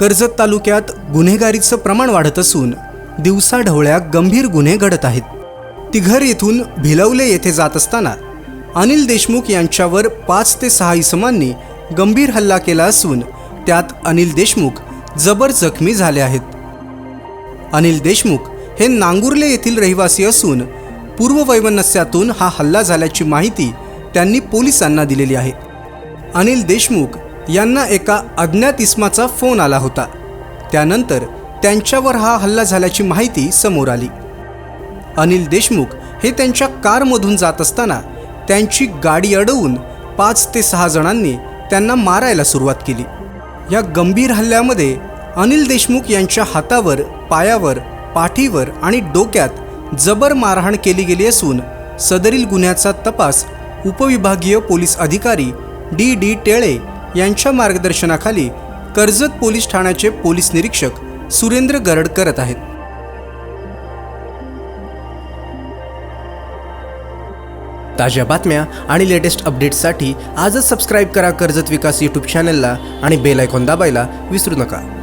कर्जत तालुक्यात गुन्हेगारीचं प्रमाण वाढत असून दिवसाढवळ्या गंभीर गुन्हे घडत आहेत. तिघर येथून भिलवले येथे जात असताना अनिल देशमुख यांच्यावर पाच ते सहा इसमांनी गंभीर हल्ला केला असून त्यात अनिल देशमुख जबर जखमी झाले आहेत. अनिल देशमुख हे नांगुर्ले येथील रहिवासी असून पूर्ववैमनस्यातून हा हल्ला झाल्याची माहिती त्यांनी पोलिसांना दिलेली आहे. अनिल देशमुख यांना एका अज्ञात इस्माचा फोन आला होता. त्यानंतर त्यांच्यावर हा हल्ला झाल्याची माहिती समोर आली. अनिल देशमुख हे त्यांच्या कारमधून जात असताना त्यांची गाडी अडवून पाच ते सहा जणांनी त्यांना मारायला सुरुवात केली. या गंभीर हल्ल्यामध्ये अनिल देशमुख यांच्या हातावर पायावर पाठीवर आणि डोक्यात जबर मारहाण केली गेली असून सदरील गुन्ह्याचा तपास उपविभागीय पोलीस अधिकारी डी डी टेळे यांच्या मार्गदर्शनाखाली कर्जत पोलीस ठाण्याचे पोलीस निरीक्षक सुरेंद्र गरड करत आहेत. ताज्या बातम्या आणि लेटेस्ट अपडेट्ससाठी आजच सबस्क्राईब करा कर्जत विकास यूट्यूब चॅनलला आणि बेल आयकॉन दाबायला विसरू नका.